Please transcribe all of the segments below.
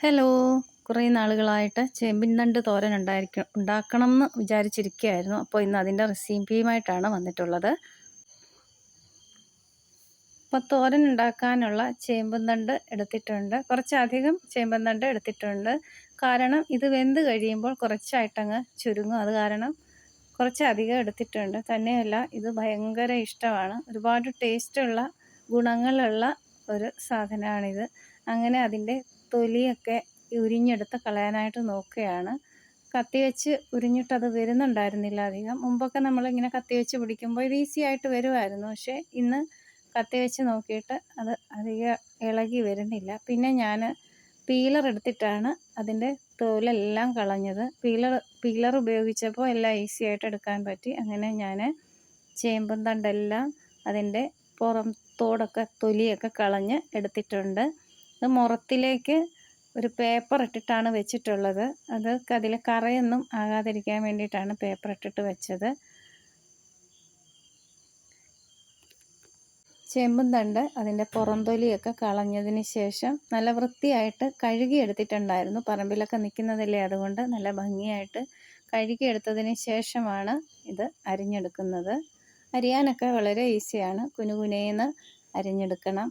Hello. കുറേ നാളുകളായിട്ട് ചേമ്പിൻ തണ്ട് തോരൻ ഉണ്ടായിരിക്കും ഉണ്ടാക്കണം എന്ന് വിചാരിച്ചിരിക്കുകയായിരുന്നു. അപ്പോൾ ഇന്ന് അതിന്റെ റെസിപ്പിയുമായിട്ടാണ് വന്നിട്ടുള്ളത്. അപ്പോൾ തോരൻ ഉണ്ടാക്കാനുള്ള ചേമ്പൻ തണ്ട് എടുത്തിട്ടുണ്ട്. കുറച്ചധികം ചേമ്പൻ തണ്ട് എടുത്തിട്ടുണ്ട്. കാരണം ഇത് വെന്ത് കഴിയുമ്പോൾ കുറച്ചായിട്ടങ്ങ് ചുരുങ്ങും. അത് കാരണം കുറച്ചധികം എടുത്തിട്ടുണ്ട്. തന്നെയല്ല ഇത് ഭയങ്കര ഇഷ്ടമാണ്. ഒരുപാട് ടേസ്റ്റുള്ള ഗുണങ്ങളുള്ള ഒരു സാധനമാണിത്. അങ്ങനെ അതിന്റെ തൊലിയൊക്കെ ഉരിഞ്ഞെടുത്ത് കളയാനായിട്ട് നോക്കുകയാണ്. കത്തി വെച്ച് ഉരിഞ്ഞിട്ടത് വരുന്നുണ്ടായിരുന്നില്ല അധികം. മുമ്പൊക്കെ നമ്മളിങ്ങനെ കത്തി വെച്ച് പിടിക്കുമ്പോൾ ഇത് ഈസി ആയിട്ട് വരുമായിരുന്നു. പക്ഷേ ഇന്ന് കത്തി വെച്ച് നോക്കിയിട്ട് അത് അധികം ഇളകി വരുന്നില്ല. പിന്നെ ഞാൻ പീലർ എടുത്തിട്ടാണ് അതിന്റെ തോലെല്ലാം കളഞ്ഞത്. പീലർ പീലർ ഉപയോഗിച്ചപ്പോൾ എല്ലാം ഈസി ആയിട്ട് എടുക്കാൻ പറ്റി. അങ്ങനെ ഞാൻ ചേമ്പും തണ്ടെല്ലാം അതിന്റെ പുറം തോടൊക്കെ തൊലിയൊക്കെ കളഞ്ഞ് എടുത്തിട്ടുണ്ട്. അത് മുറത്തിലേക്ക് ഒരു പേപ്പർ ഇട്ടിട്ടാണ് വെച്ചിട്ടുള്ളത്. അത് അതിൽ കറയൊന്നും ആകാതിരിക്കാൻ വേണ്ടിയിട്ടാണ് പേപ്പർ ഇട്ടിട്ട് വെച്ചത്. ചെമ്പും തണ്ട് അതിന്റെ പുറന്തൊലിയൊക്കെ കളഞ്ഞതിന് ശേഷം നല്ല വൃത്തിയായിട്ട് കഴുകിയെടുത്തിട്ടുണ്ടായിരുന്നു. പറമ്പിലൊക്കെ നിൽക്കുന്നതല്ലേ അതുകൊണ്ട് നല്ല ഭംഗിയായിട്ട് കഴുകിയെടുത്തതിന് ശേഷമാണ് ഇത് അരിഞ്ഞെടുക്കുന്നത്. അരിയാനൊക്കെ വളരെ ഈസിയാണ്. കുനുകുനേന്ന് അരിഞ്ഞെടുക്കണം.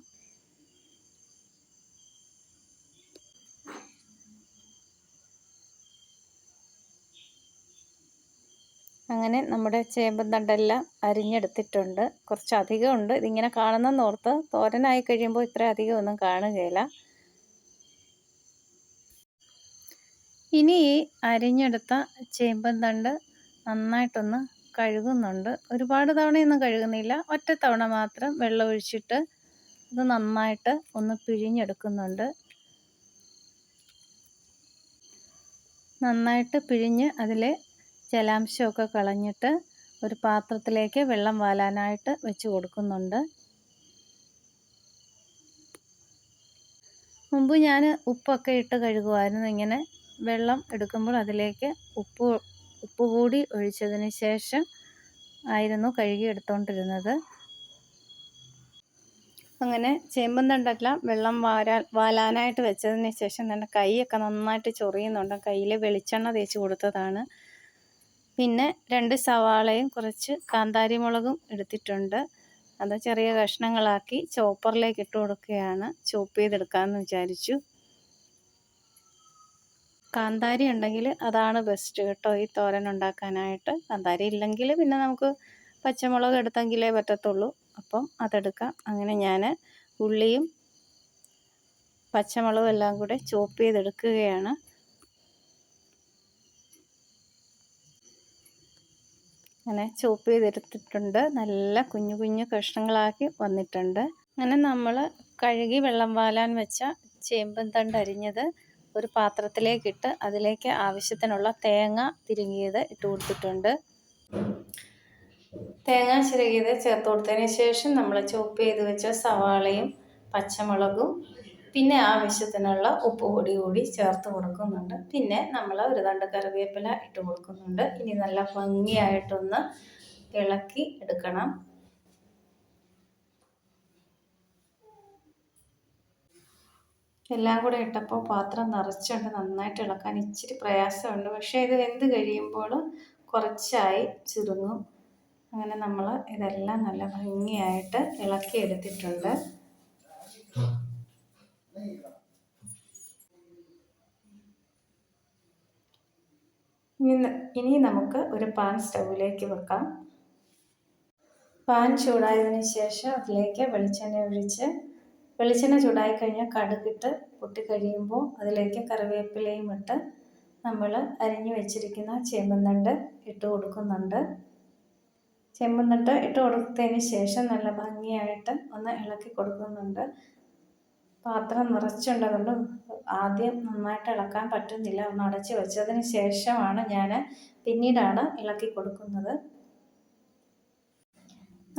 അങ്ങനെ നമ്മുടെ ചേമ്പന്തണ്ടെല്ലാം അരിഞ്ഞെടുത്തിട്ടുണ്ട്. കുറച്ചധികം ഉണ്ട്. ഇതിങ്ങനെ കാണുന്ന ഓർത്ത് തോരനായി കഴിയുമ്പോൾ ഇത്ര അധികം ഒന്നും കാണുകയില്ല. ഇനി ഈ അരിഞ്ഞെടുത്ത ചേമ്പൻ തണ്ട് നന്നായിട്ടൊന്ന് കഴുകുന്നുണ്ട്. ഒരുപാട് തവണയൊന്നും കഴുകുന്നില്ല. ഒറ്റ തവണ മാത്രം വെള്ളം ഒഴിച്ചിട്ട് ഇത് നന്നായിട്ട് ഒന്ന് പിഴിഞ്ഞെടുക്കുന്നുണ്ട്. നന്നായിട്ട് പിഴിഞ്ഞ് അതിലെ ജലാംശമൊക്കെ കളഞ്ഞിട്ട് ഒരു പാത്രത്തിലേക്ക് വെള്ളം വാലാനായിട്ട് വെച്ച് കൊടുക്കുന്നുണ്ട്. മുമ്പ് ഞാൻ ഉപ്പൊക്കെ ഇട്ട് കഴുകുമായിരുന്നു ഇങ്ങനെ വെള്ളം എടുക്കുമ്പോൾ അതിലേക്ക് ഉപ്പ് ഉപ്പ് കൂടി ഒഴിച്ചതിന് ശേഷം ആയിരുന്നു കഴുകി എടുത്തുകൊണ്ടിരുന്നത് അങ്ങനെ ചേമ്പൻ തണ്ടെല്ലാം വെള്ളം വാരാൻ വാലാനായിട്ട് വെച്ചതിന് ശേഷം തന്നെ കൈയൊക്കെ നന്നായിട്ട് ചൊറിയുന്നുണ്ട്. കയ്യിൽ വെളിച്ചെണ്ണ തേച്ച് കൊടുത്തതാണ്. പിന്നെ രണ്ട് സവാളയും കുറച്ച് കാന്താരി മുളകും എടുത്തിട്ടുണ്ട്. അത് ചെറിയ കഷ്ണങ്ങളാക്കി ചോപ്പറിലേക്ക് ഇട്ട് കൊടുക്കുകയാണ്. ചോപ്പ് ചെയ്തെടുക്കാമെന്ന് വിചാരിച്ചു. കാന്താരി ഉണ്ടെങ്കിൽ അതാണ് ബെസ്റ്റ് കേട്ടോ ഈ തോരൻ ഉണ്ടാക്കാനായിട്ട്. കാന്താരി ഇല്ലെങ്കിൽ പിന്നെ നമുക്ക് പച്ചമുളക് എടുത്തെങ്കിലേ പറ്റത്തുള്ളൂ. അപ്പം അതെടുക്കാം. അങ്ങനെ ഞാൻ ഉള്ളിയും പച്ചമുളകും എല്ലാം കൂടെ ചോപ്പ് ചെയ്തെടുക്കുകയാണ്. അങ്ങനെ ചോപ്പ് ചെയ്തെടുത്തിട്ടുണ്ട്. നല്ല കുഞ്ഞു കുഞ്ഞു കഷ്ണങ്ങളാക്കി വന്നിട്ടുണ്ട്. അങ്ങനെ നമ്മൾ കഴുകി വെള്ളം വാലാൻ വെച്ച ചേമ്പൻ തണ്ട് അരിഞ്ഞത് ഒരു പാത്രത്തിലേക്കിട്ട് അതിലേക്ക് ആവശ്യത്തിനുള്ള തേങ്ങ തിരുങ്ങിയത് ഇട്ട് കൊടുത്തിട്ടുണ്ട്. തേങ്ങ ചിരകിയത് ചേർത്ത് കൊടുത്തതിന് ശേഷം നമ്മൾ ചോപ്പ് ചെയ്ത് വെച്ച സവാളയും പച്ചമുളകും പിന്നെ ആവശ്യത്തിനുള്ള ഉപ്പ് പൊടി കൂടി ചേർത്ത് കൊടുക്കുന്നുണ്ട്. പിന്നെ നമ്മൾ ഒരു തണ്ട് കറിവേപ്പില ഇട്ട് കൊടുക്കുന്നുണ്ട്. ഇനി നല്ല ഭംഗിയായിട്ടൊന്ന് ഇളക്കി എടുക്കണം. എല്ലാം കൂടെ ഇട്ടപ്പോൾ പാത്രം നിറച്ചുണ്ട് നന്നായിട്ട് ഇളക്കാൻ ഇച്ചിരി പ്രയാസമുണ്ട്. പക്ഷേ ഇത് വെന്ത് കഴിയുമ്പോൾ കുറച്ചായി ചുരുങ്ങും. അങ്ങനെ നമ്മൾ ഇതെല്ലാം നല്ല ഭംഗിയായിട്ട് ഇളക്കി എടുത്തിട്ടുണ്ട് ഇനി നമുക്ക് ഒരു പാൻ സ്റ്റൗവിലേക്ക് വെക്കാം. പാൻ ചൂടായതിനു ശേഷം അതിലേക്ക് വെളിച്ചെണ്ണ ഒഴിച്ച് വെളിച്ചെണ്ണ ചൂടായി കഴിഞ്ഞാൽ കടുകിട്ട് പൊട്ടിക്കഴിയുമ്പോൾ അതിലേക്ക് കറിവേപ്പിലയും ഇട്ട് നമ്മൾ അരിഞ്ഞു വെച്ചിരിക്കുന്ന ചെമ്പുന്നണ്ട് ഇട്ട് കൊടുക്കുന്നുണ്ട്. ചേമ്പന്തണ്ട് ഇട്ട് കൊടുത്തതിന് ശേഷം നല്ല ഭംഗിയായിട്ട് ഒന്ന് ഇളക്കി കൊടുക്കുന്നുണ്ട്. പാത്രം നിറച്ചുണ്ടതുകൊണ്ട് ആദ്യം നന്നായിട്ട് ഇളക്കാൻ പറ്റുന്നില്ല. ഒന്ന് അടച്ച് വെച്ചതിന് ശേഷമാണ് ഞാൻ പിന്നീടാണ് ഇളക്കി കൊടുക്കുന്നത്.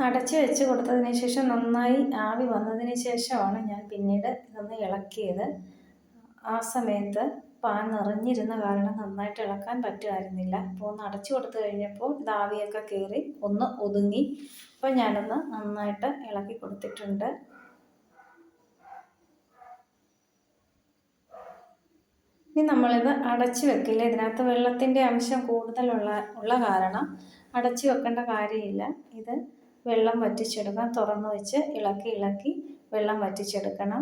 അടച്ച് വെച്ച് കൊടുത്തതിന് ശേഷം നന്നായി ആവി വന്നതിന് ശേഷമാണ് ഞാൻ പിന്നീട് ഇതൊന്ന് ഇളക്കിയത്. ആ സമയത്ത് പാൻ നിറഞ്ഞിരുന്ന കാരണം നന്നായിട്ട് ഇളക്കാൻ പറ്റുമായിരുന്നില്ല. അപ്പോൾ ഒന്ന് അടച്ചു കൊടുത്തു കഴിഞ്ഞപ്പോൾ ദാവിയൊക്കെ കയറി ഒന്ന് ഒതുങ്ങി. അപ്പോൾ ഞാനൊന്ന് നന്നായിട്ട് ഇളക്കി കൊടുത്തിട്ടുണ്ട്. ഇനി നമ്മളിത് അടച്ചു വെക്കില്ല. ഇതിനകത്ത് വെള്ളത്തിന്റെ അംശം കൂടുതലുള്ള ഉള്ള കാരണം അടച്ചു വെക്കേണ്ട കാര്യമില്ല. ഇത് വെള്ളം വറ്റിച്ചെടുക്കാം. തുറന്നു വെച്ച് ഇളക്കി ഇളക്കി വെള്ളം വറ്റിച്ചെടുക്കണം.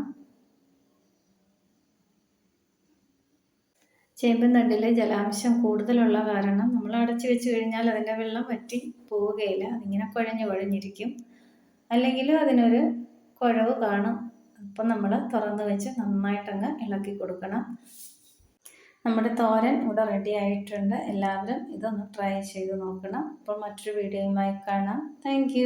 ചേമ്പ് തണ്ടിൽ ജലാംശം കൂടുതലുള്ള കാരണം നമ്മൾ അടച്ചു വെച്ച് കഴിഞ്ഞാൽ അതിന്റെ വെള്ളം വറ്റി പോവുകയില്ല. അതിങ്ങനെ കുഴഞ്ഞു കുഴഞ്ഞിരിക്കും. അല്ലെങ്കിൽ അതിനൊരു കുഴവ് കാണും. അപ്പം നമ്മൾ തുറന്ന് വെച്ച് നന്നായിട്ടങ്ങ് ഇളക്കി കൊടുക്കണം. നമ്മുടെ തോരൻ ഇവിടെ റെഡി ആയിട്ടുണ്ട്. എല്ലാവരും ഇതൊന്ന് ട്രൈ ചെയ്ത് നോക്കണം. അപ്പോൾ മറ്റൊരു വീഡിയോയുമായി കാണാം. താങ്ക്